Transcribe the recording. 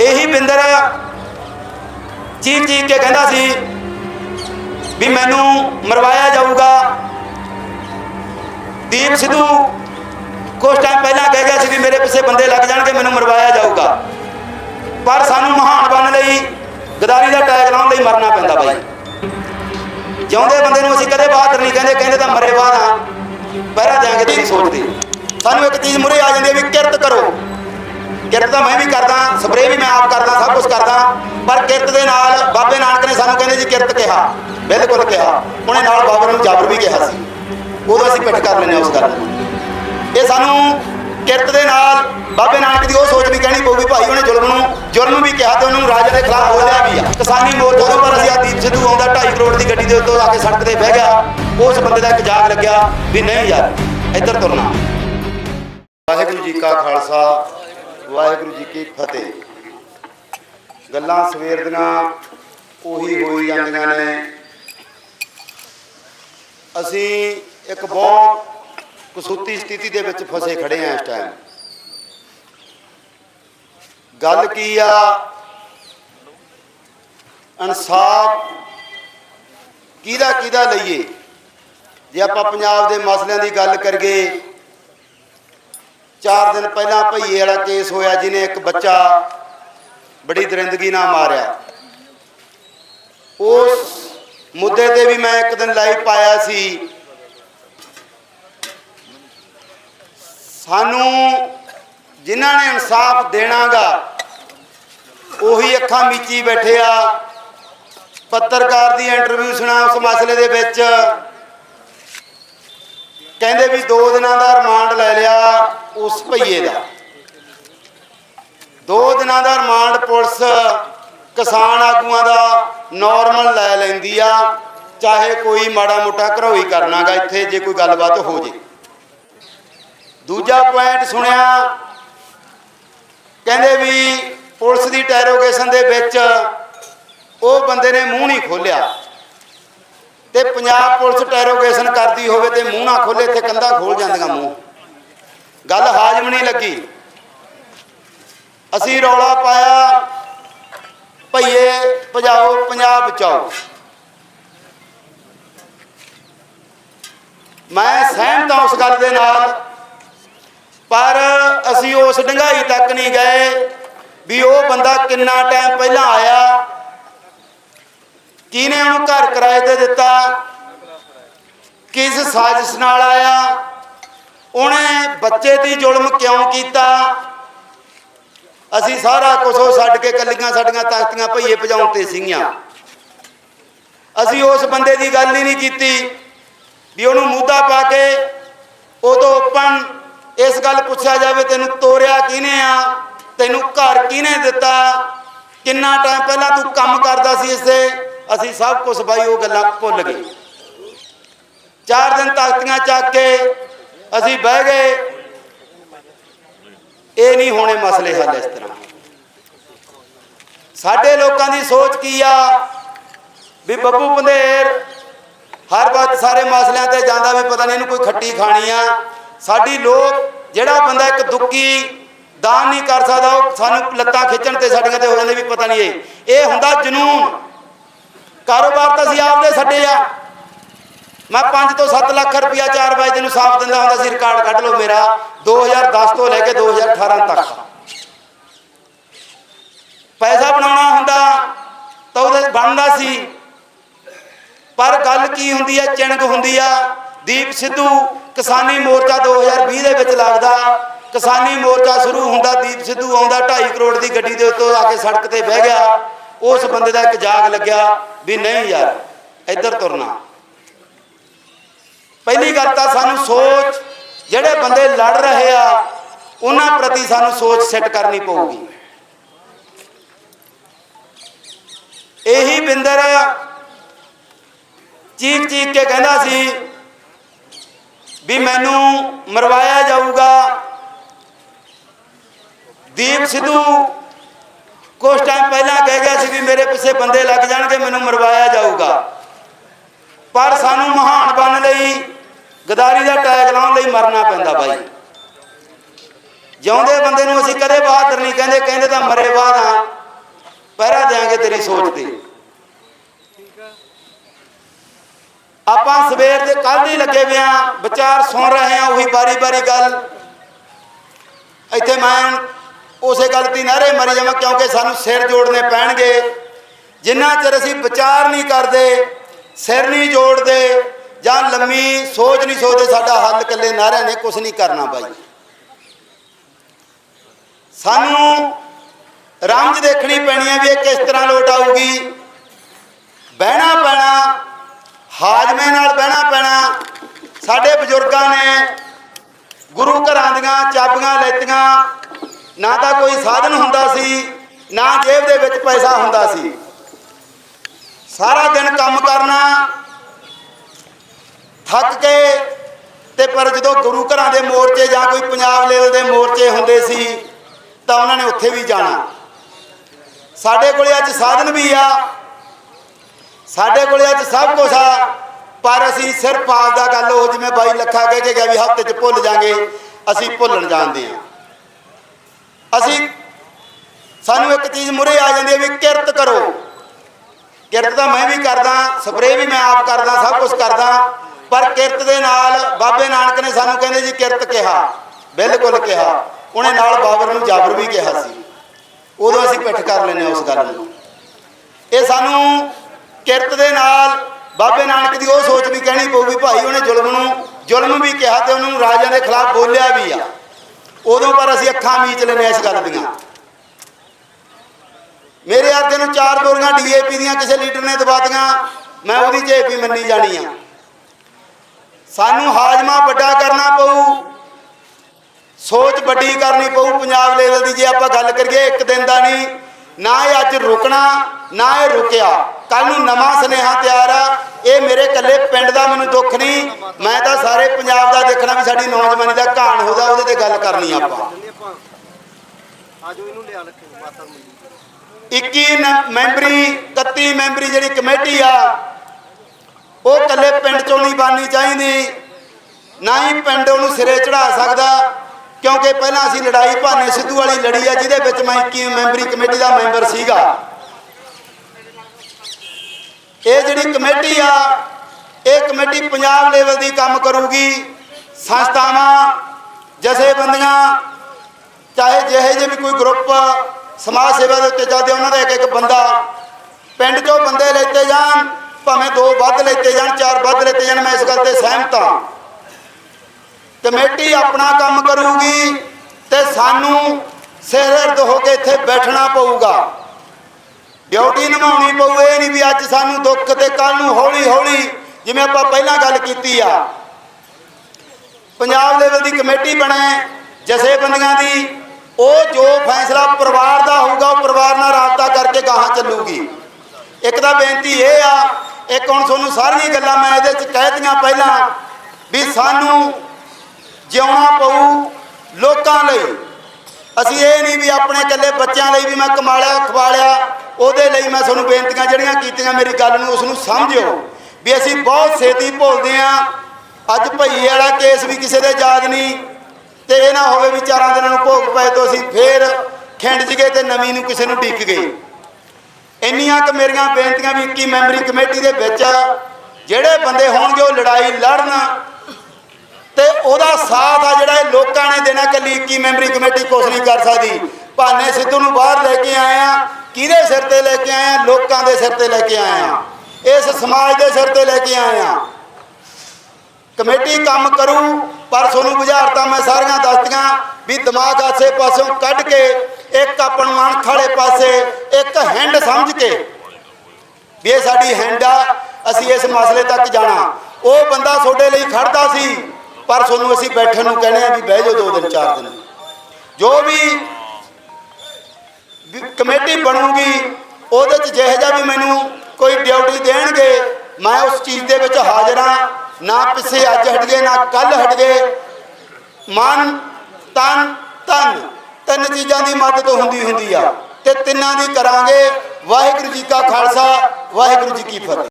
ਇਹੀ ਬਿੰਦਰ ਚੀਕ ਚੀਕ ਕੇ ਕਹਿੰਦਾ ਸੀ ਵੀ ਮੈਨੂੰ ਮਰਵਾਇਆ ਜਾਊਗਾ। ਦੀਪ ਸਿੱਧੂ ਕੁਝ ਟਾਈਮ ਪਹਿਲਾਂ ਕਹਿ ਗਿਆ ਸੀ ਵੀ ਮੇਰੇ ਪਿੱਛੇ ਬੰਦੇ ਲੱਗ ਜਾਣਗੇ, ਮੈਨੂੰ ਮਰਵਾਇਆ ਜਾਊਗਾ। ਪਰ ਸਾਨੂੰ ਮਹਾਨ ਬਣਨ ਲਈ, ਗਦਾਰੀ ਦਾ ਟੈਗ ਲਾਉਣ ਲਈ ਮਰਨਾ ਪੈਂਦਾ ਬਾਈ। ਜਿਉਂਦੇ ਬੰਦੇ ਨੂੰ ਅਸੀਂ ਕਦੇ ਬਾਹਰ ਨਹੀਂ ਕਹਿੰਦੇ ਕਹਿੰਦੇ ਤਾਂ ਮਰੇ ਬਾਹਰ ਆ ਪਹਿਰਾ ਦਿਆਂਗੇ ਤੇ ਸੋਚਦੇ। ਸਾਨੂੰ ਇੱਕ ਚੀਜ਼ ਮੁਰੇ ਆ ਜਾਂਦੀ ਹੈ ਵੀ ਕਿਰਤ ਕਰੋ। ਕਿਰਤ ਤਾਂ ਮੈਂ ਵੀ ਕਰਦਾ ਸਪਰੇਅ ਵੀ ਮੈਂ ਆਪ ਕਰਦਾ, ਸਭ ਕੁਝ ਕਰਦਾ, ਪਰ ਕਿਰਤ ਦੇ ਨਾਲ ਬਾਬੇ ਨਾਨਕ ਨੇ ਸਾਨੂੰ ਕਹਿੰਦੇ ਜੀ ਕਿਰਤ ਕਿਹਾ, ਬਿਲਕੁਲ ਕਿਹਾ। ਉਹਨੇ ਨਾਲ ਬਾਬਰ ਨੂੰ ਜਾਬਰ ਵੀ ਕਿਹਾ ਸੀ। ਉਦੋਂ ਅਸੀਂ ਪਿੱਠ ਕਰ ਲੈਂਦੇ ਉਸ ਗੱਲ ਇਹ ਸਾਨੂੰ ਕਿਰਤ ਦੇ ਨਾਲ ਬਾਬੇ ਨਾਨਕ ਦੀ ਉਹ ਸੋਚ ਵੀ ਕਹਿਣੀ ਪਊਗੀ, ਭਾਈ ਉਹਨੇ ਜ਼ੁਲਮ ਨੂੰ, ਜ਼ੁਲਮ ਵੀ ਕਿਹਾ ਤੇ ਉਹਨਾਂ ਨੂੰ ਰਾਜੇ ਦੇ ਖਿਲਾਫ ਬੋਲਿਆ ਵੀ ਆ। ਕਿਸਾਨੀ ਮੋਰਚਾ ਤੋਂ ਪਰ ਅਸੀਂ ਆ ਦੀਪ ਸਿੱਧੂ ਆਉਂਦਾ 2.5 ਕਰੋੜ ਦੀ ਗੱਡੀ ਦੇ ਉੱਤੋਂ ਆ ਕੇ ਸੜਕ ਤੇ ਬਹਿ ਗਿਆ। ਉਸ ਬੰਦੇ ਦਾ ਇੱਕ ਜਾਗ ਲੱਗਿਆ ਵੀ ਨਹੀਂ ਯਾਰ, ਇੱਧਰ ਤੁਰਨਾ। ਵਾਹਿਗੁਰੂ ਜੀ ਕਾ ਖਾਲਸਾ। ਵਾਹਿਗੁਰੂ ਜੀ ਕੀ ਫਤਿਹ। ਗੱਲਾਂ ਸਵੇਰ ਦੀਆਂ ਉਹੀ ਹੋਈ ਜਾਂਦੀਆਂ ਨੇ। ਅਸੀਂ ਇੱਕ ਬਹੁਤ ਕਸੂਤੀ ਸਥਿਤੀ ਦੇ ਵਿੱਚ ਫਸੇ ਖੜੇ ਆ ਇਸ ਟਾਈਮ ਗੱਲ ਕੀ ਆ? ਇਨਸਾਫ ਕਿਹਦਾ ਕਿਹਦਾ ਲਈਏ? ਜੇ ਆਪਾਂ ਪੰਜਾਬ ਦੇ ਮਸਲਿਆਂ ਦੀ ਗੱਲ ਕਰੀਏ ਚਾਰ ਦਿਨ ਪਹਿਲਾਂ ਭਈਏ ਵਾਲਾ ਕੇਸ ਹੋਇਆ, ਜਿਹਨੇ ਇੱਕ ਬੱਚਾ ਬੜੀ ਦਰਿੰਦਗੀ ਨਾਲ ਮਾਰਿਆ। ਉਸ ਮੁੱਦੇ ਤੇ ਵੀ ਮੈਂ ਇੱਕ ਦਿਨ ਲਾਈਵ ਪਾਇਆ ਸੀ। ਸਾਨੂੰ ਜਿਨ੍ਹਾਂ ਨੇ ਇਨਸਾਫ ਦੇਣਾਗਾ, ਉਹੀ ਅੱਖਾਂ ਮੀਚੀ ਬੈਠੇ ਆ। ਪੱਤਰਕਾਰ ਦੀ ਇੰਟਰਵਿਊ ਸੁਣਾ ਉਸ ਮਸਲੇ ਦੇ ਵਿੱਚ। ਕਹਿੰਦੇ ਵੀ 2 ਦਿਨਾਂ ਦਾ ਰਿਮਾਂਡ ਲੈ ਲਿਆ। ਉਸ ਭਈਏ ਦਾ। ਦੋ ਦਿਨਾਂ ਦਾ ਰਿਮਾਂਡ ਪੁਲਿਸ ਕਿਸਾਨ ਆਗੂਆਂ ਦਾ ਨਾਰਮਲ ਲੈ ਲੈਂਦੀ ਆ, ਚਾਹੇ ਕੋਈ ਮਾੜਾ ਮੋਟਾ ਘਰੋਈ ਕਰਨਾਗਾ ਇੱਥੇ, ਜੇ ਕੋਈ ਗੱਲਬਾਤ ਹੋ ਜੇ। ਦੂਜਾ ਪੁਆਇੰਟ ਸੁਣਿਆ, ਕਹਿੰਦੇ ਵੀ ਪੁਲਿਸ ਦੀ ਟੈਰੋਗੇਸ਼ਨ ਦੇ ਵਿੱਚ ਉਹ ਬੰਦੇ ਨੇ ਮੂੰਹ ਨਹੀਂ ਖੋਲਿਆ। ਤੇ ਪੰਜਾਬ ਪੁਲਿਸ ਟੈਰੋਗੇਸ਼ਨ ਕਰਦੀ ਹੋਵੇ ਤੇ ਮੂੰਹ ਨਾ ਖੋਲੇ ਤੇ ਕੰਧਾ ਖੋਲ ਜਾਂਦੀਆਂ ਮੂੰਹ। ਗੱਲ ਹਾਜ਼ਮ ਨਹੀਂ ਲੱਗੀ। ਅਸੀਂ ਰੌਲਾ ਪਾਇਆ। ਭਈਏ ਭਜਾਓ ਪੰਜਾਬ ਬਚਾਓ। ਮੈਂ ਸਹਿਮਤ ਹਾਂ ਉਸ ਗੱਲ ਦੇ ਨਾਲ ਪਰ ਅਸੀਂ ਉਸ ਡੰਗਾਈ ਤੱਕ ਨਹੀਂ ਗਏ ਵੀ ਉਹ ਬੰਦਾ ਕਿੰਨਾ ਟਾਈਮ ਪਹਿਲਾਂ ਆਇਆ। ਕਿਹਨੇ ਉਹਨੂੰ ਘਰ ਕਿਰਾਏ ਤੇ ਦਿੱਤਾ? ਕਿਸ ਸਾਜ਼ਿਸ਼ ਨਾਲ ਆਇਆ? ਉਹਨੇ ਬੱਚੇ ਦੀ ਜ਼ੁਲਮ ਕਿਉਂ ਕੀਤਾ? ਅਸੀਂ ਸਾਰਾ ਕੁਝ ਉਹ ਛੱਡ ਕੇ ਕੱਲੀਆਂ ਸਾਡੀਆਂ ਤਖਤੀਆਂ ਭਈਏ ਭਜਾਉਣ ਤੇ ਸੀਗੀਆਂ। ਅਸੀਂ ਉਸ ਬੰਦੇ ਦੀ ਗੱਲ ਹੀ ਨਹੀਂ ਕੀਤੀ ਵੀ ਉਹਨੂੰ ਮੁੱਦਾ ਪਾ ਕੇ ਉਹ ਤੋਂ ਓਪਨ ਇਸ ਗੱਲ ਪੁੱਛਿਆ ਜਾਵੇ, ਤੈਨੂੰ ਤੋਰਿਆ ਕਿਹਨੇ ਆ? ਤੈਨੂੰ ਘਰ ਕਿਹਨੇ ਦਿੱਤਾ? ਕਿੰਨਾ ਟਾਈਮ ਪਹਿਲਾਂ ਤੂੰ ਕੰਮ ਕਰਦਾ ਸੀ ਇਸੇ? ਅਸੀਂ ਸਭ ਕੁਝ ਬਾਈ ਉਹ ਗੱਲਾਂ ਭੁੱਲ ਗਏ। ਚਾਰ ਦਿਨ ਤਖਤੀਆਂ ਚੱਕ ਕੇ ਅਸੀਂ ਬਹਿ ਗਏ। ਇਹ ਨਹੀਂ ਹੋਣੇ ਮਸਲੇ ਹੱਲ ਇਸ ਤਰ੍ਹਾਂ। ਸਾਡੇ ਲੋਕਾਂ ਦੀ ਸੋਚ ਕੀ ਆ? ਵੀ ਬੱਬੂ ਪੰਧੇਰ ਹਰ ਵਕਤ ਸਾਰੇ ਮਸਲਿਆਂ ਤੇ ਜਾਂਦਾ ਵੀ ਪਤਾ ਨਹੀਂ ਇਹਨੂੰ ਕੋਈ ਖੱਟੀ ਖਾਣੀ ਆ। ਸਾਡੀ ਲੋਕ, ਜਿਹੜਾ ਬੰਦਾ ਇੱਕ ਦੁੱਕੀ ਦਾਨ ਨਹੀਂ ਕਰ ਸਕਦਾ, ਉਹ ਸਾਨੂੰ ਲੱਤਾਂ ਖਿੱਚਣ ਤੇ ਸਾਡੀਆਂ ਤੇ ਹੋ ਜਾਂਦੇ ਵੀ ਪਤਾ ਨਹੀਂ ਇਹ। ਇਹ ਹੁੰਦਾ ਜਨੂਨ। ਕਾਰੋਬਾਰ ਤਾਂ ਅਸੀਂ ਆਪਦੇ ਛੱਡੇ ਆ। ਮੈਂ 5 ਤੋਂ 7 ਲੱਖ ਰੁਪਇਆ 4 ਵਜੇ ਨੂੰ ਸਾਫ਼ ਦਿੰਦਾ ਹੁੰਦਾ ਸੀ ਰਿਕਾਰਡ ਕੱਢ ਲਓ ਮੇਰਾ। 2010 ਤੋਂ ਲੈ ਕੇ 2018 ਤੱਕ। ਪੈਸਾ ਬਣਾਉਣਾ ਹੁੰਦਾ ਤਾਂ ਉਹਦੇ ਬਣਦਾ ਸੀ। ਪਰ ਗੱਲ ਕੀ ਹੁੰਦੀ ਹੈ ਚਿਣਗ ਹੁੰਦੀ ਆ। ਦੀਪ ਸਿੱਧੂ, ਕਿਸਾਨੀ ਮੋਰਚਾ 2020 ਦੇ ਵਿੱਚ ਲੱਗਦਾ। ਕਿਸਾਨੀ ਮੋਰਚਾ ਸ਼ੁਰੂ ਹੁੰਦਾ, ਦੀਪ ਸਿੱਧੂ ਆਉਂਦਾ 2.5 ਕਰੋੜ ਦੀ ਗੱਡੀ ਦੇ ਉੱਤੋਂ ਆ ਕੇ ਸੜਕ ਤੇ ਬਹਿ ਗਿਆ। ਉਸ ਬੰਦੇ ਦਾ ਇੱਕ ਜਾਗ ਲੱਗਿਆ ਵੀ ਨਹੀਂ ਯਾਰ, ਇੱਧਰ ਤੁਰਨਾ। ਪਹਿਲੀ ਗੱਲ ਤਾਂ ਸਾਨੂੰ ਸੋਚ ਜਿਹੜੇ ਬੰਦੇ ਲੜ ਰਹੇ ਆ ਉਹਨਾਂ ਪ੍ਰਤੀ ਸਾਨੂੰ ਸੋਚ ਸੈੱਟ ਕਰਨੀ ਪਊਗੀ। ਇਹੀ ਬਿੰਦਰ ਚੀਕ ਚੀਕ ਕੇ ਕਹਿੰਦਾ ਸੀ ਵੀ ਮੈਨੂੰ ਮਰਵਾਇਆ ਜਾਊਗਾ। ਦੀਪ ਸਿੱਧੂ ਕੁਝ ਟਾਈਮ ਪਹਿਲਾਂ ਕਹਿ ਗਿਆ ਸੀ ਵੀ ਮੇਰੇ ਪਿੱਛੇ ਬੰਦੇ ਲੱਗ ਜਾਣਗੇ ਮੈਨੂੰ ਮਰਵਾਇਆ ਜਾਊਗਾ। ਪਰ ਸਾਨੂੰ ਮਹਾਨ ਬਣਨ ਲਈ ਗਦਾਰੀ ਦਾ ਟੈਗ ਲਾਉਣ ਲਈ ਮਰਨਾ ਪੈਂਦਾ ਬਾਈ। ਜਿਉਂਦੇ ਬੰਦੇ ਨੂੰ ਅਸੀਂ ਕਦੇ ਬਹਾਦਰ ਨਹੀਂ ਕਹਿੰਦੇ ਕਹਿੰਦੇ ਤਾਂ ਮਰੇ ਬਾਅਦ ਆ ਪਹਿਰਾ ਦਿਆਂਗੇ ਤੇਰੀ ਸੋਚ ਤੇ। ਆਪਾਂ ਸਵੇਰ ਦੇ ਕੱਲ ਦੀ ਲੱਗੇ ਹੋਏ ਆ ਵਿਚਾਰ ਸੁਣ ਰਹੇ ਆ ਉਹੀ ਬਾਰੀ-ਬਾਰੀ ਗੱਲ। ਇੱਥੇ ਮੈਂ ਉਸੇ ਗੱਲ ਤੇ ਨਾਰੇ ਮਰੀ ਜਾਵਾਂ ਕਿਉਂਕਿ ਸਾਨੂੰ ਸਿਰ ਜੋੜਨੇ ਪੈਣਗੇ। ਜਿੰਨਾ ਚਿਰ ਅਸੀਂ ਵਿਚਾਰ ਨਹੀਂ ਕਰਦੇ ਸਿਰ ਨਹੀਂ ਜੋੜਦੇ ਜਾਂ ਲੰਮੀ ਸੋਚ ਨਹੀਂ ਸੋਚਦੇ ਸਾਡਾ ਹੱਲ ਇਕੱਲੇ ਨਾਰਿਆਂ ਨੇ ਕੁਝ ਨਹੀਂ ਕਰਨਾ ਬਾਈ। ਸਾਨੂੰ ਰਮਜ ਦੇਖਣੀ ਪੈਣੀ ਹੈ ਵੀ ਇਹ ਕਿਸ ਤਰ੍ਹਾਂ ਲੋਟ ਆਊਗੀ। ਬਹਿਣਾ ਪੈਣਾ, ਹਾਜ਼ਮੇ ਨਾਲ ਬਹਿਣਾ ਪੈਣਾ। ਸਾਡੇ ਬਜ਼ੁਰਗਾਂ ਨੇ ਗੁਰੂ ਘਰਾਂ ਦੀਆਂ ਚਾਬੀਆਂ ਲੈਤੀਆਂ। ਨਾ ਤਾਂ ਕੋਈ ਸਾਧਨ ਹੁੰਦਾ ਸੀ, ਨਾ ਜੇਬ ਦੇ ਵਿੱਚ ਪੈਸਾ ਹੁੰਦਾ ਸੀ। ਸਾਰਾ ਦਿਨ ਕੰਮ ਕਰਨਾ ਥੱਕ ਕੇ ਤੇ ਪਰ ਜਦੋਂ ਗੁਰੂ ਘਰਾਂ ਦੇ ਮੋਰਚੇ ਜਾਂ ਕੋਈ ਪੰਜਾਬ ਲੈਵਲ ਦੇ ਮੋਰਚੇ ਹੁੰਦੇ ਸੀ, ਤਾਂ ਉਹਨਾਂ ਨੇ ਉੱਥੇ ਵੀ ਜਾਣਾ। ਸਾਡੇ ਕੋਲੇ ਅੱਜ ਸਾਧਨ ਵੀ ਆ। ਸਾਡੇ ਕੋਲੇ ਅੱਜ ਸਭ ਕੁਝ ਆ। ਪਰ ਅਸੀਂ ਸਿਰਫ ਆਪ ਦਾ ਗੱਲ ਉਹ ਜਿਵੇਂ ਬਾਈ ਲੱਖਾ ਕਹਿ ਕੇ ਗਿਆ ਵੀ ਹਫ਼ਤੇ 'ਚ ਭੁੱਲ ਜਾਾਂਗੇ, ਅਸੀਂ ਭੁੱਲਣ ਜਾਣਦੇ ਆ ਅਸੀਂ ਸਾਨੂੰ ਇੱਕ ਚੀਜ਼ ਮੁਰੇ ਆ ਜਾਂਦੀ ਹੈ ਵੀ ਕਿਰਤ ਕਰੋ। ਕਿਰਤ ਤਾਂ ਮੈਂ ਵੀ ਕਰਦਾ, ਸਪਰੇਅ ਵੀ ਮੈਂ ਆਪ ਕਰਦਾ, ਸਭ ਕੁਝ ਕਰਦਾ। ਪਰ ਕਿਰਤ ਦੇ ਨਾਲ ਬਾਬੇ ਨਾਨਕ ਨੇ ਸਾਨੂੰ ਕਹਿੰਦੇ ਜੀ ਕਿਰਤ ਕਿਹਾ, ਬਿਲਕੁਲ ਕਿਹਾ। ਉਹਨੇ ਨਾਲ ਬਾਬਰ ਨੂੰ ਜਾਬਰ ਵੀ ਕਿਹਾ ਸੀ। ਉਦੋਂ ਅਸੀਂ ਪਿੱਠ ਕਰ ਲੈਨੇ ਉਸ ਗੱਲ ਨੂੰ। ਇਹ ਸਾਨੂੰ ਕਿਰਤ ਦੇ ਨਾਲ ਬਾਬੇ ਨਾਨਕ ਦੀ ਉਹ ਸੋਚ ਵੀ ਕਹਿਣੀ ਪਊਗੀ, ਭਾਈ ਉਹਨੇ ਜ਼ੁਲਮ ਨੂੰ, ਜ਼ੁਲਮ ਵੀ ਕਿਹਾ ਤੇ ਉਹਨੂੰ ਰਾਜਿਆਂ ਦੇ ਖਿਲਾਫ ਬੋਲਿਆ ਵੀ ਆ। ਉਦੋਂ ਪਰ ਅਸੀਂ ਅੱਖਾਂ ਮੀਚ ਲੈਨੇ ਇਸ ਗੱਲ ਦੀਆਂ। ਮੇਰੇ ਅਰਜੇ ਨੂੰ ਚਾਰ ਬੋਰੀਆਂ ਡੀਏਪੀ ਦੀਆਂ ਕਿਸੇ ਲੀਡਰ ਨੇ ਦਬਾਤੀਆਂ, ਮੈਂ ਉਹਦੀ ਜੇਪੀ ਮੰਨੀ ਜਾਣੀ ਆ। ਸਾਨੂੰ ਹਾਜ਼ਮਾ ਵੱਡਾ ਕਰਨਾ ਪਊ। ਸੋਚ ਵੱਡੀ ਕਰਨੀ ਪਊ ਪੰਜਾਬ ਲੈਵਲ ਦੀ ਜੇ ਆਪਾਂ ਗੱਲ ਕਰੀਏ ਇੱਕ ਦਿਨ ਦਾ ਨਹੀਂ ਨਾ ਇਹ ਅੱਜ ਰੁਕਣਾ ਨਾ ਇਹ ਰੁਕਿਆ। ਕੱਲ ਨੂੰ ਨਵਾਂ ਸੁਨੇਹਾ ਤਿਆਰ ਆ। ਇਹ ਮੇਰੇ ਇਕੱਲੇ ਪਿੰਡ ਦਾ ਮੈਨੂੰ ਦੁੱਖ ਨਹੀਂ। ਮੈਂ ਤਾਂ ਸਾਰੇ ਪੰਜਾਬ ਦਾ ਦੇਖਣਾ ਵੀ ਸਾਡੀ ਨੌਜਵਾਨੀ ਦਾ ਘਾਣ ਹੋਦਾ ਉਹਦੇ ਤੇ ਗੱਲ ਕਰਨੀ ਆਪਾਂ। ਆਜੋ ਇਹਨੂੰ ਲਿਆ ਰੱਖੇ ਮਾਤਾ ਨੂੰ 21 ਨ- ਮੈਂਬਰੀ 31 ਮੈਂਬਰੀ ਜਿਹੜੀ ਕਮੇਟੀ ਆ ਉਹ ਇਕੱਲੇ ਪਿੰਡ ਚੋਂ ਨਹੀਂ ਬਣਨੀ ਚਾਹੀਦੀ ਨਾ ਹੀ ਪਿੰਡ ਉਹਨੂੰ ਸਿਰੇ ਚੜਾ ਸਕਦਾ, ਕਿਉਂਕਿ ਪਹਿਲਾਂ ਅਸੀਂ ਲੜਾਈ ਭਾਨੇ ਸਿੱਧੂ ਵਾਲੀ ਲੜੀ ਆ, ਜਿਹਦੇ ਵਿੱਚ ਮੈਂ 21 ਮੈਂਬਰੀ ਕਮੇਟੀ ਦਾ ਮੈਂਬਰ ਸੀਗਾ। ਇਹ ਜਿਹੜੀ ਕਮੇਟੀ ਆ, ਇਹ ਕਮੇਟੀ ਪੰਜਾਬ ਲੈਵਲ ਦੀ ਕੰਮ ਕਰੂਗੀ। ਸੰਸਥਾਵਾਂ, ਜਥੇਬੰਦੀਆਂ, ਚਾਹੇ ਜਿਹੇ ਜਿਹੇ ਵੀ ਕੋਈ ਗਰੁੱਪ ਸਮਾਜ ਸੇਵਾ ਦੇ ਉੱਤੇ ਜਾਂਦੇ, ਉਹਨਾਂ ਦਾ ਇੱਕ ਇੱਕ ਬੰਦਾ, ਪਿੰਡ ਚੋਂ ਬੰਦੇ ਲੈਤੇ ਜਾਣ ਭਾਵੇਂ ਦੋ ਵੱਧ ਲੈਤੇ ਜਾਣ, ਚਾਰ ਵੱਧ ਲੈਤੇ ਜਾਣ, ਮੈਂ ਇਸ ਗੱਲ ਤੇ ਸਹਿਮਤ ਹਾਂ। ਕਮੇਟੀ ਆਪਣਾ ਕੰਮ ਕਰੂਗੀ ਤੇ ਸਾਨੂੰ ਸਿਰਦਰਦ ਹੋ ਕੇ ਇੱਥੇ ਬੈਠਣਾ ਪਊਗਾ। ਡਿਊਟੀ ਨਿਭਾਉਣੀ ਪਊ, ਇਹ ਨਹੀਂ ਵੀ ਅੱਜ ਸਾਨੂੰ ਦੁੱਖ ਤੇ ਕੱਲ ਨੂੰ ਹੌਲੀ ਹੌਲੀ ਜਿਵੇਂ ਆਪਾਂ ਪਹਿਲਾਂ ਗੱਲ ਕੀਤੀ ਆ। ਪੰਜਾਬ ਲੈਵਲ ਦੀ ਕਮੇਟੀ ਬਣੇ ਜਥੇਬੰਦੀਆਂ ਦੀ, ਉਹ ਜੋ ਫੈਸਲਾ ਪਰਿਵਾਰ ਦਾ ਹੋਊਗਾ, ਉਹ ਪਰਿਵਾਰ ਨਾਲ ਰਾਬਤਾ ਕਰਕੇ ਗਾਹਾਂ ਚੱਲੂਗੀ। ਇੱਕ ਤਾਂ ਬੇਨਤੀ ਇਹ ਆ ਇੱਕ ਹੁਣ ਤੁਹਾਨੂੰ ਸਾਰੀਆਂ ਗੱਲਾਂ ਮੈਂ ਇਹਦੇ ਚ ਕਹਿਤੀਆਂ ਪਹਿਲਾਂ ਵੀ ਸਾਨੂੰ ਜਿਉਣਾ ਪਊ ਲੋਕਾਂ ਲਈ। ਅਸੀਂ ਇਹ ਨਹੀਂ ਵੀ ਆਪਣੇ ਇਕੱਲੇ ਬੱਚਿਆਂ ਲਈ ਵੀ ਮੈਂ ਕਮਾਲਿਆ, ਖਵਾਲਿਆ, ਉਹਦੇ ਲਈ ਮੈਂ ਤੁਹਾਨੂੰ ਬੇਨਤੀਆਂ ਜਿਹੜੀਆਂ ਕੀਤੀਆਂ ਮੇਰੀ ਗੱਲ ਨੂੰ ਉਸ ਨੂੰ ਸਮਝਿਓ ਵੀ ਅਸੀਂ ਬਹੁਤ ਛੇਤੀ ਭੁੱਲਦੇ ਆਂ ਅੱਜ ਭਈ ਵਾਲਾ ਕੇਸ ਵੀ ਕਿਸੇ ਦੇ ਯਾਦ ਨਹੀਂ ਤੇ ਇਹ ਨਾ ਹੋਵੇ ਵਿਚਾਰਾਂ ਦਿਨਾਂ ਨੂੰ ਭੋਗ ਪਏ ਤੋਂ ਅਸੀਂ ਫੇਰ ਖਿੰਡ ਜਗੇ ਤੇ ਨਵੀਂ ਨੂੰ ਕਿਸੇ ਨੂੰ ਟਿਕ ਗਏ। ਇੰਨੀਆਂ ਕੁ ਮੇਰੀਆਂ ਬੇਨਤੀਆਂ ਵੀ 21 ਮੈਂਬਰੀ ਕਮੇਟੀ ਦੇ ਵਿੱਚ ਜਿਹੜੇ ਬੰਦੇ ਹੋਣਗੇ ਉਹ ਲੜਾਈ ਲੜਨ। ਤੇ ਉਹਦਾ ਸਾਥ ਆ ਜਿਹੜਾ ਇਹ ਲੋਕਾਂ ਨੇ ਦੇਣਾ, ਕੱਲੀ 21 ਮੈਂਬਰੀ ਕਮੇਟੀ ਕੁਛ ਨਹੀਂ ਕਰ ਸਕਦੀ। ਭਾਨੇ ਸਿੱਧੂ ਨੂੰ ਬਾਹਰ ਲੈ ਕੇ ਆਏ ਆ, ਕਿਹਦੇ ਸਿਰ ਤੇ ਲੈ ਕੇ ਆਏ ਆ? ਲੋਕਾਂ ਦੇ ਸਿਰ ਤੇ ਲੈ ਕੇ ਆਏ ਆ। ਇਸ ਸਮਾਜ ਦੇ ਸਿਰ ਤੇ ਲੈ ਕੇ ਆਏ ਆ। ਕਮੇਟੀ ਕੰਮ ਕਰੂ ਪਰ ਤੁਹਾਨੂੰ ਬੁਝਾਰਤਾਂ ਮੈਂ ਸਾਰੀਆਂ ਦੱਸਤੀਆਂ ਵੀ ਦਿਮਾਗ ਆਸੇ ਪਾਸਿਓਂ ਕੱਢ ਕੇ ਇੱਕ ਆਪਣ ਮਨ ਖਾਲੇ ਪਾਸੇ ਇੱਕ ਹੈਂਡ ਸਮਝ ਕੇ ਵੀ ਇਹ ਸਾਡੀ ਹੈਂਡ ਆ, ਅਸੀਂ ਇਸ ਮਸਲੇ ਤੱਕ ਜਾਣਾ। ਉਹ ਬੰਦਾ ਤੁਹਾਡੇ ਲਈ ਖੜਦਾ ਸੀ, ਪਰ ਤੁਹਾਨੂੰ ਅਸੀਂ ਬੈਠਣ ਨੂੰ ਕਹਿੰਦੇ ਆ ਵੀ ਬਹਿ ਜਾਓ ਦੋ ਦਿਨ, ਚਾਰ ਦਿਨ। ਜੋ ਵੀ ਵੀ ਕਮੇਟੀ ਬਣੂਗੀ, ਉਹਦੇ ਚ ਜਿਹੋ ਜਿਹਾ ਵੀ ਮੈਨੂੰ ਕੋਈ ਡਿਊਟੀ ਦੇਣਗੇ, ਮੈਂ ਉਸ ਚੀਜ਼ ਦੇ ਵਿੱਚ ਹਾਜ਼ਰ ਹਾਂ। ਨਾ ਪਿੱਛੇ ਅੱਜ ਹਟ ਗਏ ਨਾ ਕੱਲ ਹਟ ਗਏ। ਮਨ ਤਨ ਤਨ ਤਿੰਨ ਚੀਜ਼ਾਂ ਦੀ ਮਦਦ ਹੁੰਦੀ ਹੁੰਦੀ ਆ। ਤੇ ਤਿੰਨਾਂ ਦੀ ਕਰਾਂਗੇ। ਵਾਹਿਗੁਰੂ ਜੀ ਕਾ ਖਾਲਸਾ ਵਾਹਿਗੁਰੂ ਜੀ ਕੀ ਫਤਿਹ।